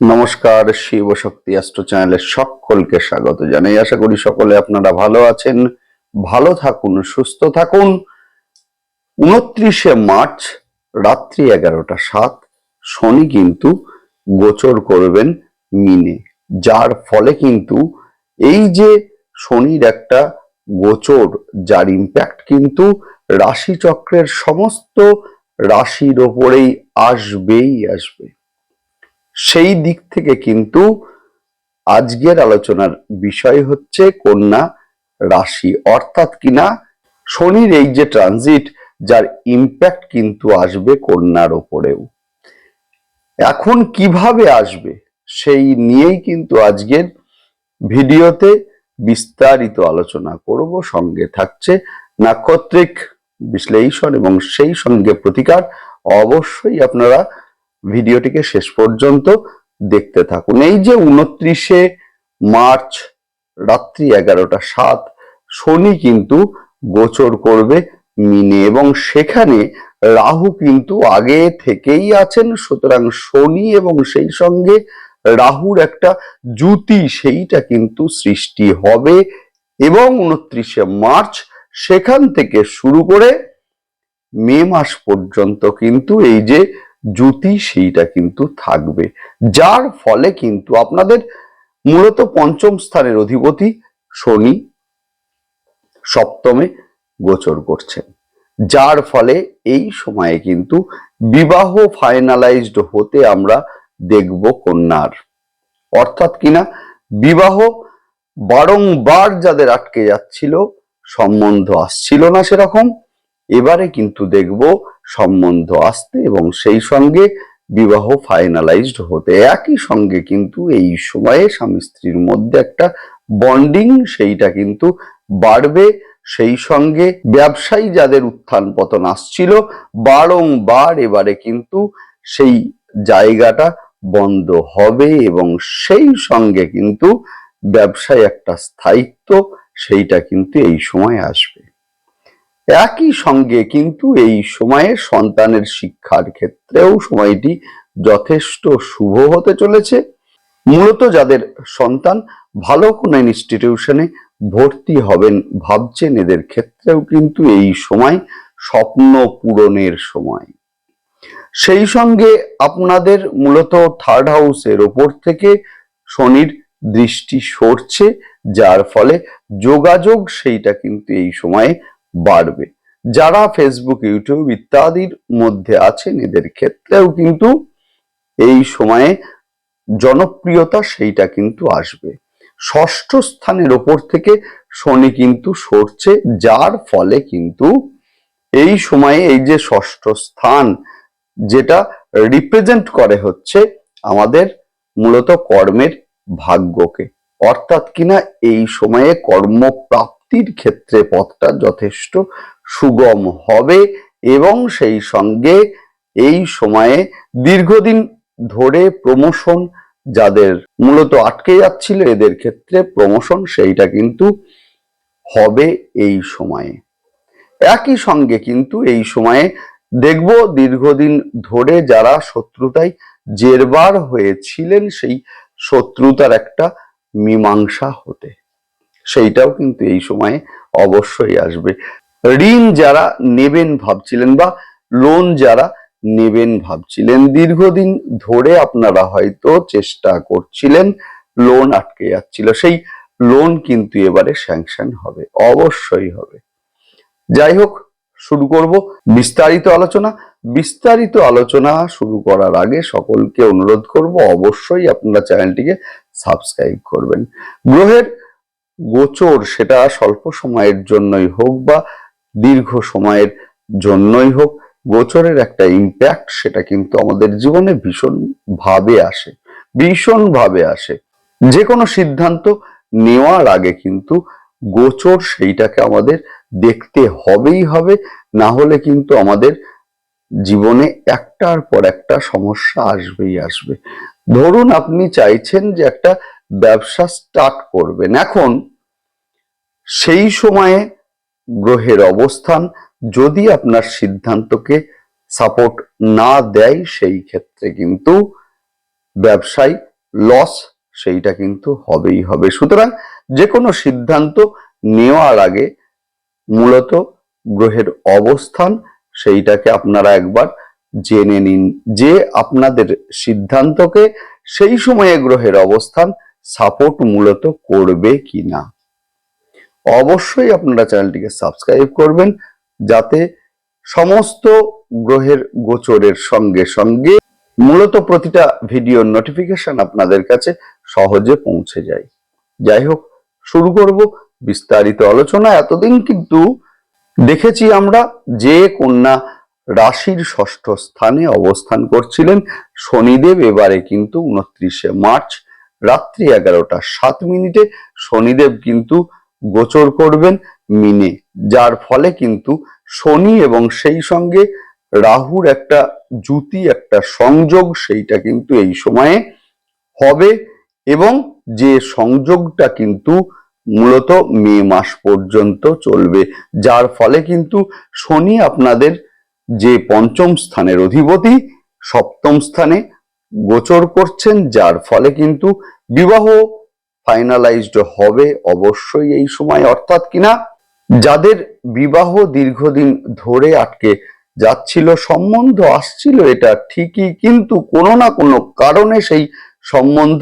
নমস্কার, শিব শক্তি অ্যাস্ট্রো চ্যানেলের সকলকে স্বাগত জানাই। আশা করি সকলে আপনারা ভালো আছেন, ভালো থাকুন, সুস্থ থাকুন। উনত্রিশে মার্চ, রাত্রি এগারোটা সাত, শনি কিন্তু গোচর করবেন মিনে। যার ফলে কিন্তু এই যে শনির একটা গোচর, যার ইম্প্যাক্ট কিন্তু রাশিচক্রের সমস্ত রাশির ওপরেই আসবেই, আসবে। সেই দিক থেকে কিন্তু আজকের আলোচনার বিষয় হচ্ছে কন্যা রাশি। অর্থাৎ কিনা শনির এই যে ট্রানজিট যার ইম্প্যাক্ট কিন্তু আসবে কন্যার ওপরেও। এখন কীভাবে আসবে সেই নিয়েই কিন্তু আজকের ভিডিওতে বিস্তারিত আলোচনা করব। সঙ্গে থাকছে নাক্ষত্রিক বিশ্লেষণ এবং সেই সঙ্গে প্রতিকার। অবশ্যই আপনারা ভিডিওটিকে শেষ পর্যন্ত দেখতে থাকুন। এই যে উনত্রিশে মার্চ রাত্রি এগারোটা সাত, শনি কিন্তু গোচর করবে মিনে এবং সেখানে রাহু কিন্তু আগে থেকেই আছেন, সুতরাং শনি এবং সেই সঙ্গে রাহুর একটা জুতি সেইটা কিন্তু সৃষ্টি হবে এবং উনত্রিশে মার্চ সেখান থেকে শুরু করে মে মাস পর্যন্ত কিন্তু এই যে জুতি সেইটা কিন্তু থাকবে। যার ফলে কিন্তু আপনাদের মূলত পঞ্চম স্থানের অধিপতি শনি সপ্তমে গোচর করছেন। যার ফলে এই সময়ে কিন্তু বিবাহ ফাইনালাইজড হতে আমরা দেখব কন্যার। অর্থাৎ কিনা বিবাহ বারংবার যাদের আটকে যাচ্ছিল, সম্বন্ধ আসছিল না সেরকম, এবারে কিন্তু দেখব সম্বন্ধ আসতে এবং সেই সঙ্গে বিবাহ ফাইনালাইজড হতে। একই সঙ্গে কিন্তু এই সময়ে স্বামী স্ত্রীর মধ্যে একটা বন্ডিং সেইটা কিন্তু বাড়বে। সেই সঙ্গে ব্যবসায়ী যাদের উত্থান পতন আসছিল, বারংবার এবারে কিন্তু সেই জায়গাটা বন্ধ হবে এবং সেই সঙ্গে কিন্তু ব্যবসায় একটা স্থায়িত্ব সেইটা কিন্তু এই সময় আসবে। একই সঙ্গে কিন্তু এই সময়ে সন্তানের শিক্ষার ক্ষেত্রেও সময়টি যথেষ্ট শুভ হতে চলেছে। মূলত যাদের সন্তান ভালো কোনো ইনস্টিটিউশনে ভর্তি হবেন ভাবছেন এদের ক্ষেত্রেও কিন্তু এই সময় স্বপ্ন পূরণের সময়। সেই সঙ্গে আপনাদের মূলত থার্ড হাউসের ওপর থেকে শনির দৃষ্টি সরছে, যার ফলে যোগাযোগ সেইটা কিন্তু এই সময়ে বাড়বে। যারা ফেসবুক ইউটিউব ইত্যাদির মধ্যে আছেন, এদের ক্ষেত্রেও কিন্তু এই সময়ে জনপ্রিয়তা সেইটা কিন্তু আসবে। ষষ্ঠ স্থানের ওপর থেকে শনি কিন্তু সরছে, যার ফলে কিন্তু এই সময়ে এই যে ষষ্ঠ স্থান, যেটা রিপ্রেজেন্ট করে হচ্ছে আমাদের মূলত কর্মের ভাগ্যকে। অর্থাৎ কিনা এই সময়ে কর্মপ্রাপ্তির ক্ষেত্রে পথটা যথেষ্ট সুগম হবে এবং সেই সঙ্গে এই সময়ে দীর্ঘদিন ধরে প্রমোশন যাদের মূলত আটকে যাচ্ছিল এদের ক্ষেত্রে প্রমোশন সেইটা কিন্তু হবে এই সময়ে। একই সঙ্গে কিন্তু এই সময়ে দেখব দীর্ঘদিন ধরে যারা শত্রুতায় জেরবার হয়েছিলেন সেই শত্রুতার একটা মীমাংসা হতে। সেইটাও কিন্তু এই সময়ে অবশ্যই আসবে। ঋণ যারা নেবেন ভাবছিলেন বা লোন যারা নেবেন ভাবছিলেন, দীর্ঘদিন ধরে আপনারা হয়তো চেষ্টা করছিলেন লোন আটকে যাচ্ছিল। সেই লোন কিন্তু এবারে স্যাংশন হবে, অবশ্যই হবে। যাই হোক, শুরু করব বিস্তারিত আলোচনা। বিস্তারিত আলোচনা শুরু করার আগে সকলকে অনুরোধ করব, অবশ্যই আপনারা চ্যানেলটিকে সাবস্ক্রাইব করবেন। গ্রহের গোচর সেটা স্বল্প সময়ের জন্যই হোক বা দীর্ঘ সময়ের জন্যই হোক, গোচরের একটা ইম্প্যাক্ট সেটা কিন্তু আমাদের জীবনে ভীষণ ভাবে আসে ভীষণ ভাবে আসে। যে কোনো সিদ্ধান্ত নেওয়ার আগে কিন্তু গোচর সেইটাকে আমাদের দেখতে হবেই হবে, না হলে কিন্তু আমাদের জীবনে একটার পর একটা সমস্যা আসবেই আসবে। ধরুন আপনি চাইছেন যে একটা ব্যবসা স্টার্ট করবেন। এখন সেই সময়ে গ্রহের অবস্থান, যদি আপনার সিদ্ধান্তকে সাপোর্ট না দেয়, সেই ক্ষেত্রে কিন্তু ব্যবসায় লস সেইটা কিন্তু হবেই হবে। সুতরাং যে কোনো সিদ্ধান্ত নেওয়ার আগে মূলত গ্রহের অবস্থান সেইটাকে আপনারা একবার জেনে নিন। যে আপনাদের সিদ্ধান্তকে সেই সময়ে গ্রহের অবস্থান সাপোর্ট মূলত করবে কিনা। অবশ্যই আপনারা চ্যানেলটিকে সাবস্ক্রাইব করবেন, যাতে সমস্ত গ্রহের গোচরের সঙ্গে সঙ্গে মূলত প্রতিটা ভিডিওর নোটিফিকেশন আপনাদের কাছে সহজে পৌঁছে যায়। যাই হোক, শুরু করব বিস্তারিত আলোচনা। এতদিন কিন্তু দেখেছি আমরা যে কন্যা রাশির ষষ্ঠ স্থানে অবস্থান করছিলেন, শনিদেব এবারে কিন্তু উনত্রিশে মার্চ রাত্রি এগারোটা, সাত মিনিটে শনিদেব কিন্তু গোচর করবেন মিনে, যার ফলে কিন্তু শনি এবং সেই সঙ্গে রাহুর একটা জুতি একটা সংযোগ সেইটা কিন্তু এই সময়ে হবে এবং যে সংযোগটা কিন্তু মূলত মে মাস পর্যন্ত চলবে, যার ফলে কিন্তু শনি আপনাদের যে পঞ্চম স্থানের অধিপতি, সপ্তম স্থানে গোচর করছেন, যার ফলে কিন্তু বিবাহ ফাইনালাইজড হবে অবশ্যই এই সময়। অর্থাৎ কিনা যাদের বিবাহ দীর্ঘদিন ধরে আটকে যাচ্ছিল, সম্বন্ধ আসছিল এটা ঠিকই, কিন্তু কোনো না কোনো কারণে সেই সম্বন্ধ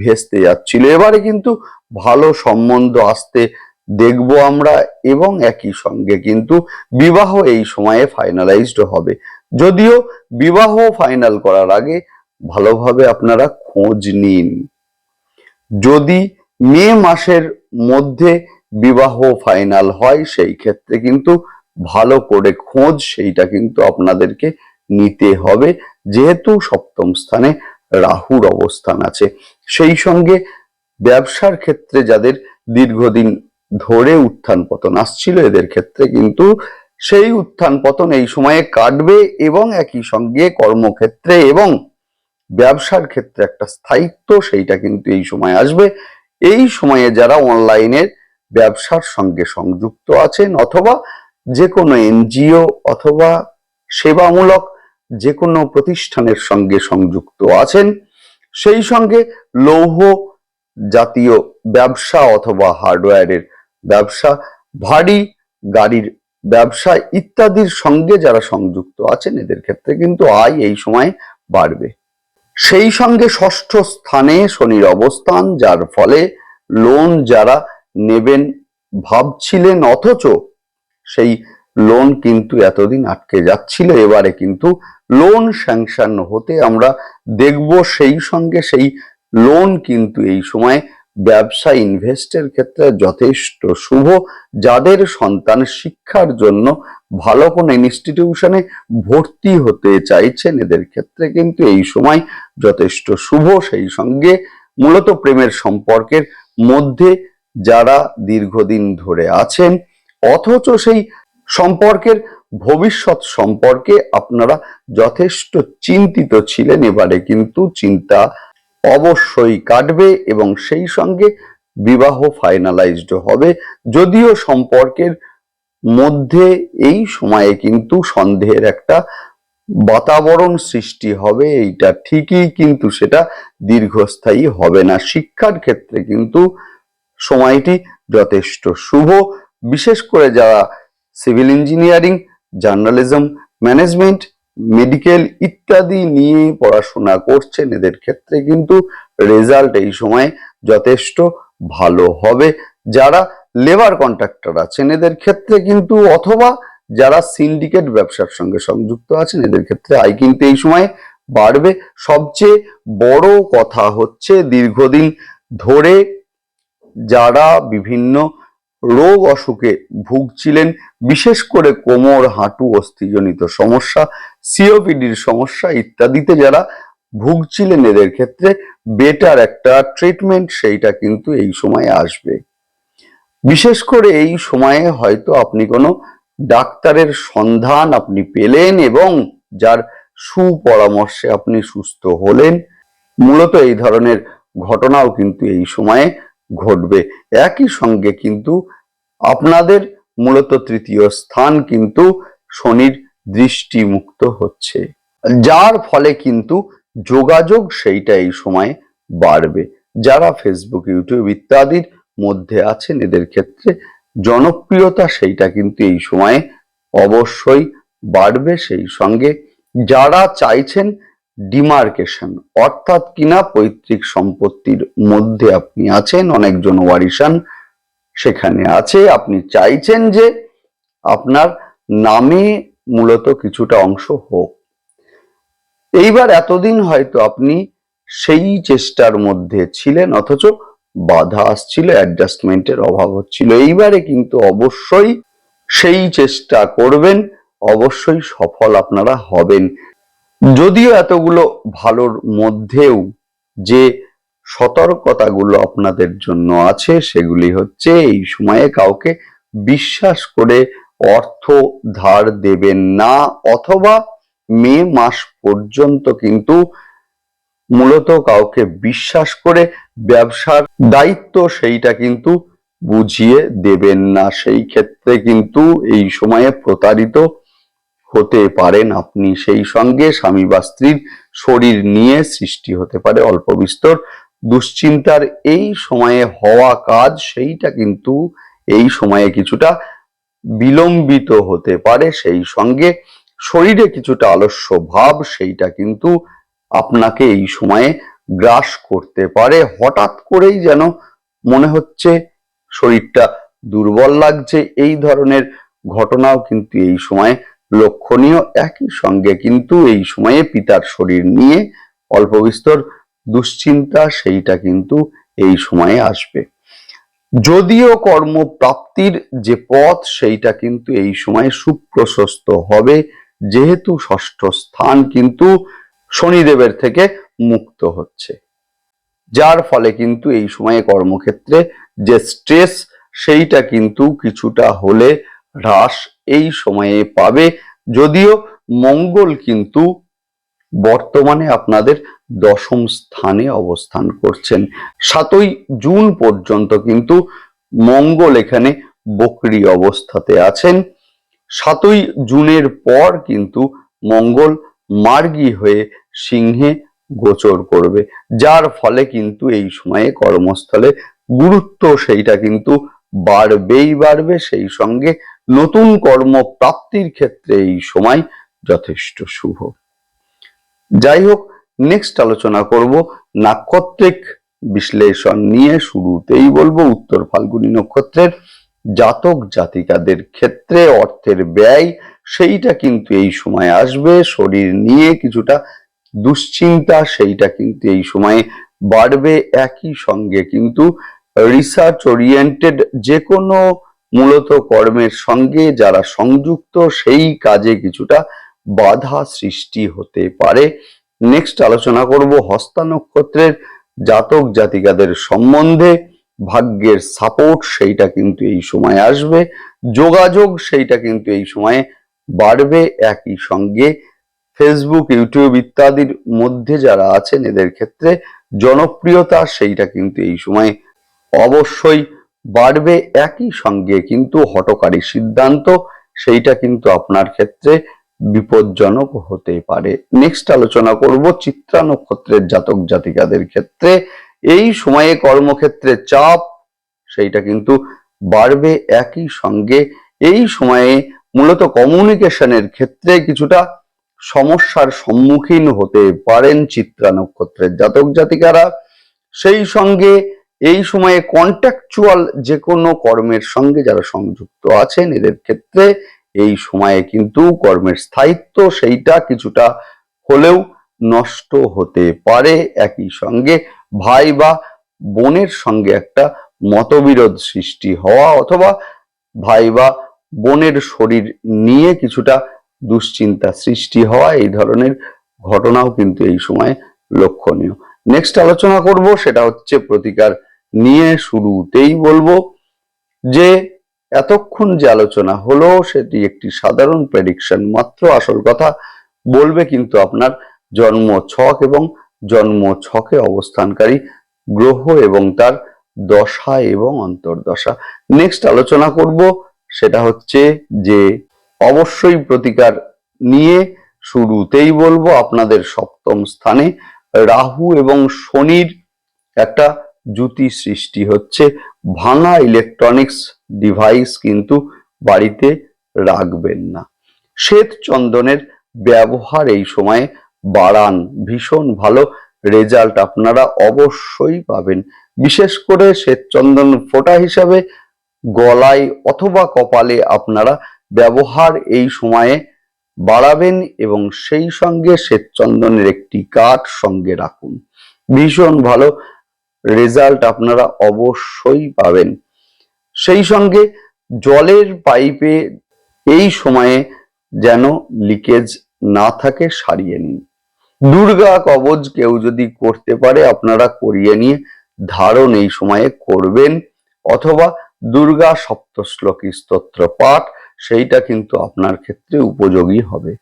ভেস্তে যাচ্ছিল। এবারে কিন্তু ভালো সম্বন্ধ আসতে দেখব আমরা এবং একই সঙ্গে কিন্তু বিবাহ এই সময়ে ফাইনালাইজড হবে। যদিও বিবাহ ফাইনাল করার আগে ভালোভাবে আপনারা খোঁজ নিন। যদি মে মাসের মধ্যে বিবাহ ফাইনাল হয়, সেই ক্ষেত্রে কিন্তু ভালো করে খোঁজ সেইটা কিন্তু আপনাদেরকে নিতে হবে। যেহেতু সপ্তম স্থানে রাহুর অবস্থান আছে, সেই সঙ্গে ব্যবসার ক্ষেত্রে যাদের দীর্ঘদিন ধরে উত্থান পতন আসছিল, এদের ক্ষেত্রে কিন্তু সেই উত্থান পতন এই সময়ে কাটবে এবং একই সঙ্গে কর্মক্ষেত্রে এবং ব্যবসার ক্ষেত্রে একটা স্থায়িত্ব সেইটা কিন্তু এই সময় আসবে। এই সময়ে যারা অনলাইনের ব্যবসার সঙ্গে সংযুক্ত আছেন অথবা যে কোনো এনজিও অথবা সেবামূলক যে কোনো প্রতিষ্ঠানের সঙ্গে সংযুক্ত আছেন, সেই সঙ্গে লৌহ জাতীয় ব্যবসা অথবা হার্ডওয়্যারের ব্যবসা, ভারী গাড়ির ব্যবসা ইত্যাদির সঙ্গে যারা সংযুক্ত আছেন, এদের ক্ষেত্রে কিন্তু আয় এই সময় বাড়বে। সেই সঙ্গে ষষ্ঠ স্থানে শনির অবস্থান, যার ফলে লোন যারা নেবেন ভাবছিলেন অথচ সেই লোন কিন্তু এতদিন আটকে যাচ্ছিল। এবারে কিন্তু লোন স্যাংশন হতে আমরা দেখব। সেই সঙ্গে সেই লোন কিন্তু এই সময় ব্যবসা ইনভেস্টের ক্ষেত্রে যথেষ্ট শুভ। যাদের সন্তান শিক্ষার জন্য ভালো কোনো ইনস্টিটিউশনে ভর্তি হতে চাইছেন, এদের ক্ষেত্রে কিন্তু এই সময় যথেষ্ট শুভ। সেই সঙ্গে মূলত প্রেমের সম্পর্কের মধ্যে যারা দীর্ঘদিন ধরে আছেন, অথচ সেই সম্পর্কের ভবিষ্যৎ সম্পর্কে আপনারা যথেষ্ট চিন্তিত ছিলেন এবারে, কিন্তু চিন্তা অবশ্যই কাটবে এবং সেই সঙ্গে বিবাহ ফাইনালাইজড হবে। যদিও সম্পর্কের মধ্যে এই সময়ে কিন্তু সন্দেহের একটা বাতাবরণ সৃষ্টি হবে, এইটা ঠিকই, কিন্তু সেটা দীর্ঘস্থায়ী হবে না। শিক্ষার ক্ষেত্রে কিন্তু সময়টি যথেষ্ট শুভ। বিশেষ করে যারা civil engineering, journalism, management, medical ইত্যাদি নিয়ে পড়াশোনা করছেন, এদের ক্ষেত্রে কিন্তু রেজাল্ট এই সময় যথেষ্ট ভালো হবে। যারা লেবার কন্ট্রাক্টর আছেন, এদের ক্ষেত্রে কিন্তু অথবা যারা সিন্ডিকেট ব্যবসার সঙ্গে সংযুক্ত আছেন, এদের ক্ষেত্রে আয় কিন্তু এই সময় বাড়বে। সবচেয়ে বড় কথা হচ্ছে দীর্ঘদিন ধরে যারা বিভিন্ন রোগ অসুখে ভুগছিলেন, বিশেষ করে কোমর, হাঁটু, অস্থিজনিত সমস্যা সিওপিডির সমস্যা ইত্যাদিতে যারা ভুগছিলেন, এদের ক্ষেত্রে বেটার একটা ট্রিটমেন্ট সেইটা কিন্তু এই সময় আসবে। বিশেষ করে এই সময়ে হয়তো আপনি কোনো ডাক্তারের সন্ধান আপনি পেলেন এবং যার সুপরামর্শে আপনি সুস্থ হলেন। মূলত এই ধরনের ঘটনাও কিন্তু এই সময়ে ঘটবে। একই সঙ্গে কিন্তু আপনাদের মূলত তৃতীয় স্থান কিন্তু শনির দৃষ্টি মুক্ত হচ্ছে। যার ফলে কিন্তু যোগাযোগ সেইটা এই সময়ে বাড়বে। যারা ফেসবুক ইউটিউব ইত্যাদির মধ্যে আছেন, এদের ক্ষেত্রে জনপ্রিয়তা সেইটা কিন্তু এই সময়ে অবশ্যই বাড়বে সেই সঙ্গে যারা চাইছেন ডিমার্কেশন, অর্থাৎ কিনা পৈতৃক সম্পত্তির মধ্যে আপনি আছেন, অনেকজন ওয়ারিশান সেখানে আছে, আপনি চাইছেন যে আপনার নামে মূলত কিছুটা অংশ হোক। এইবার এতদিন হয়তো আপনি সেই চেষ্টার মধ্যে ছিলেন, অথচ বাধা আসছিল অ্যাডজাস্টমেন্টের অভাব হচ্ছিল। এইবারে কিন্তু অবশ্যই সেই চেষ্টা করবেন, অবশ্যই সফল আপনারা হবেন। যদিও এতগুলো ভালোর মধ্যেও যে সতর্কতাগুলো আপনাদের জন্য আছে, সেগুলি হচ্ছে এই সময়ে কাউকে বিশ্বাস করে অর্থ ধার দেবেন না, অথবা মে মাস পর্যন্ত কিন্তু মূলত কাউকে বিশ্বাস করে ব্যবসার দায়িত্ব সেইটা কিন্তু বুঝিয়ে দেবেন না। সেই ক্ষেত্রে কিন্তু এই সময়ে প্রতারিত হতে পারেন আপনি। সেই সঙ্গে স্বামী বা স্ত্রীর শরীর নিয়ে সৃষ্টি হতে পারে অল্প বিস্তর দুশ্চিন্তার। এই সময়ে হওয়া কাজ সেইটা কিন্তু এই সময়ে কিছুটা বিলম্বিত হতে পারে। সেই সঙ্গে শরীরে কিছুটা আলস্য ভাব সেইটা কিন্তু আপনাকে এই সময়ে গ্রাস করতে পারে। হঠাৎ করেই যেন মনে হচ্ছে শরীরটা দুর্বল লাগছে। এই ধরনের ঘটনাও কিন্তু এই সময়ে লক্ষণীয়। একই সঙ্গে কিন্তু এই সময়ে পিতার শরীর নিয়ে অল্প বিস্তর দুশ্চিন্তা, সেইটা কিন্তু এই সময়ে আসবে। যদিও কর্মপ্রাপ্তির যে পথ, সেইটা কিন্তু এই সময় সুপ্রশস্ত হবে। যেহেতু ষষ্ঠ স্থান কিন্তু শনিদেবের থেকে মুক্ত হচ্ছে। যার ফলে কিন্তু এই সময়ে কর্মক্ষেত্রে যে স্ট্রেস সেইটা কিন্তু কিছুটা হলে হ্রাস এই সময়ে পাবে। যদিও মঙ্গল কিন্তু বর্তমানে আপনাদের দশম স্থানে অবস্থান করছেন। সাতই জুন পর্যন্ত কিন্তু মঙ্গল এখানে বকরি অবস্থাতে আছেন। সাতই জুনের পর কিন্তু মঙ্গল মার্গী হয়ে সিংহে গোচর করবে। যার ফলে কিন্তু এই সময়ে কর্মস্থলে গুরুত্ব সেইটা কিন্তু বাড়বেই বাড়বে। সেই সঙ্গে নতুন কর্ম ক্ষেত্রে এই সময় যথেষ্ট শুভ। যাই হোক নেক্সট আলোচনা করব নাক্ষত্রিক বিশ্লেষণ নিয়ে। শুরুতেই বলব, উত্তর ফাল্গুনী নক্ষত্রের জাতক জাতিকাদের ক্ষেত্রে অর্থের ব্যয় সেইটা কিন্তু এই সময় আসবে। শরীর নিয়ে কিছুটা দুশ্চিন্তা সেইটা কিন্তু এই সময়ে বাড়বে একই সঙ্গে। কিন্তু রিসার্চ ওরিয়েন্টেড যে কোনো মূলত কর্মের সঙ্গে যারা সংযুক্ত সেই কাজে কিছুটা বাধা সৃষ্টি হতে পারে। নেক্সট আলোচনা করব হস্তা নক্ষত্রের জাতক জাতিকাদের সম্বন্ধে। ভাগ্যের সাপোর্ট সেইটা কিন্তু এই সময় আসবে। যোগাযোগ সেইটা কিন্তু এই সময়ে বাড়বে একই সঙ্গে। ফেসবুক ইউটিউব ইত্যাদির মধ্যে যারা আছেন, এদের ক্ষেত্রে জনপ্রিয়তা সেইটা কিন্তু এই সময় অবশ্যই বাড়বে একই সঙ্গে। কিন্তু হটকারী সিদ্ধান্ত সেইটা কিন্তু আপনার ক্ষেত্রে বিপজ্জনক হতে পারে। নেক্সট আলোচনা করব চিত্রা নক্ষত্রের জাতক জাতিকাদের ক্ষেত্রে। এই সময়ে কর্মক্ষেত্রে চাপ সেইটা কিন্তু বাড়বে একই সঙ্গে। এই সময়ে মূলত কমিউনিকেশনের ক্ষেত্রে কিছুটা সমস্যার সম্মুখীন হতে পারেন চিত্রা নক্ষত্রের জাতক জাতিকারা। সেই সঙ্গে এই সময়ে কন্ট্যাকচুয়াল যে কোনো কর্মের সঙ্গে যারা সংযুক্ত আছেন, এদের ক্ষেত্রে এই সময়ে কিন্তু কর্মের স্থায়িত্ব সেইটা কিছুটা হলেও নষ্ট হতে পারে। একই সঙ্গে ভাই বা বোনের সঙ্গে একটা মতবিরোধ সৃষ্টি হওয়া অথবা ভাই বা বোনের শরীর নিয়ে কিছুটা দুশ্চিন্তা সৃষ্টি হওয়া এই ধরনের ঘটনাও কিন্তু এই সময় লক্ষণীয়। নেক্সট আলোচনা করব, সেটা হচ্ছে প্রতিকার নিয়ে শুরুতেই বলব যে এতক্ষণ যে আলোচনা হলো, সেটি একটি সাধারণ প্রেডিকশন মাত্র আসল কথা বলবে কিন্তু আপনার জন্ম ছক এবং জন্ম ছকে অবস্থানকারী গ্রহ এবং তার দশা এবং অন্তর্দশা। নেক্সট আলোচনা করব, সেটা হচ্ছে যে অবশ্যই প্রতিকার নিয়ে শুরুতেই বলব আপনাদের সপ্তম স্থানে রাহু এবং শনির একটা জুতি সৃষ্টি হচ্ছে। ভাঙা ইলেকট্রনিক্স ডিভাইস কিন্তু বাড়িতে রাখবেন না। শ্বেত চন্দনের ব্যবহার এই সময়ে বাড়ান। ভীষণ ভালো রেজাল্ট আপনারা অবশ্যই পাবেন। বিশেষ করে শ্বেত চন্দন ফোঁটা হিসাবে গলায় অথবা কপালে আপনারা ব্যবহার এই সময়ে বাড়াবেন এবং সেই সঙ্গে শ্বেতচন্দনের একটি কাঠ সঙ্গে রাখুন। ভীষণ ভালো রেজাল্ট আপনারা অবশ্যই পাবেন। সেই সঙ্গে জলের পাইপে এই সময়ে যেন লিকেজ না থাকে সারিয়ে নিন। দুর্গা কবচ কেউ যদি করতে পারে, আপনারা করিয়ে নিয়ে ধারণ এই সময়ে করবেন। অথবা দুর্গা সপ্তশ্লোকী স্তোত্র পাঠ সেইটা কিন্তু আপনার ক্ষেত্রে উপযোগী হবে।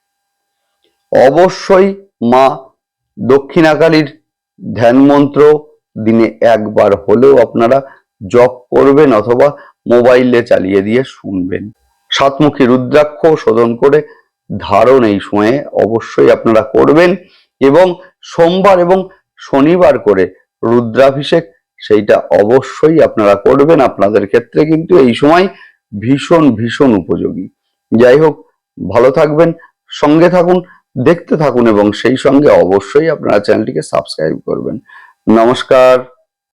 অবশ্যই মা দক্ষিণাকালীর ধ্যান মন্ত্র দিনে একবার হলেও আপনারা জপ করবেন অথবা মোবাইলে চালিয়ে দিয়ে শুনবেন। সাতমুখী রুদ্রাক্ষ শোধন করে ধারণ এই সময়ে অবশ্যই আপনারা করবেন এবং সোমবার এবং শনিবার করে রুদ্রাভিষেক সেইটা অবশ্যই আপনারা করবেন। আপনাদের ক্ষেত্রে কিন্তু এই সময় ভীষণ ভীষণ উপযোগী। যাই হোক, ভালো থাকবেন, সঙ্গে থাকুন, দেখতে থাকুন এবং সেই সঙ্গে অবশ্যই আপনারা চ্যানেলটিকে সাবস্ক্রাইব করবেন। নমস্কার।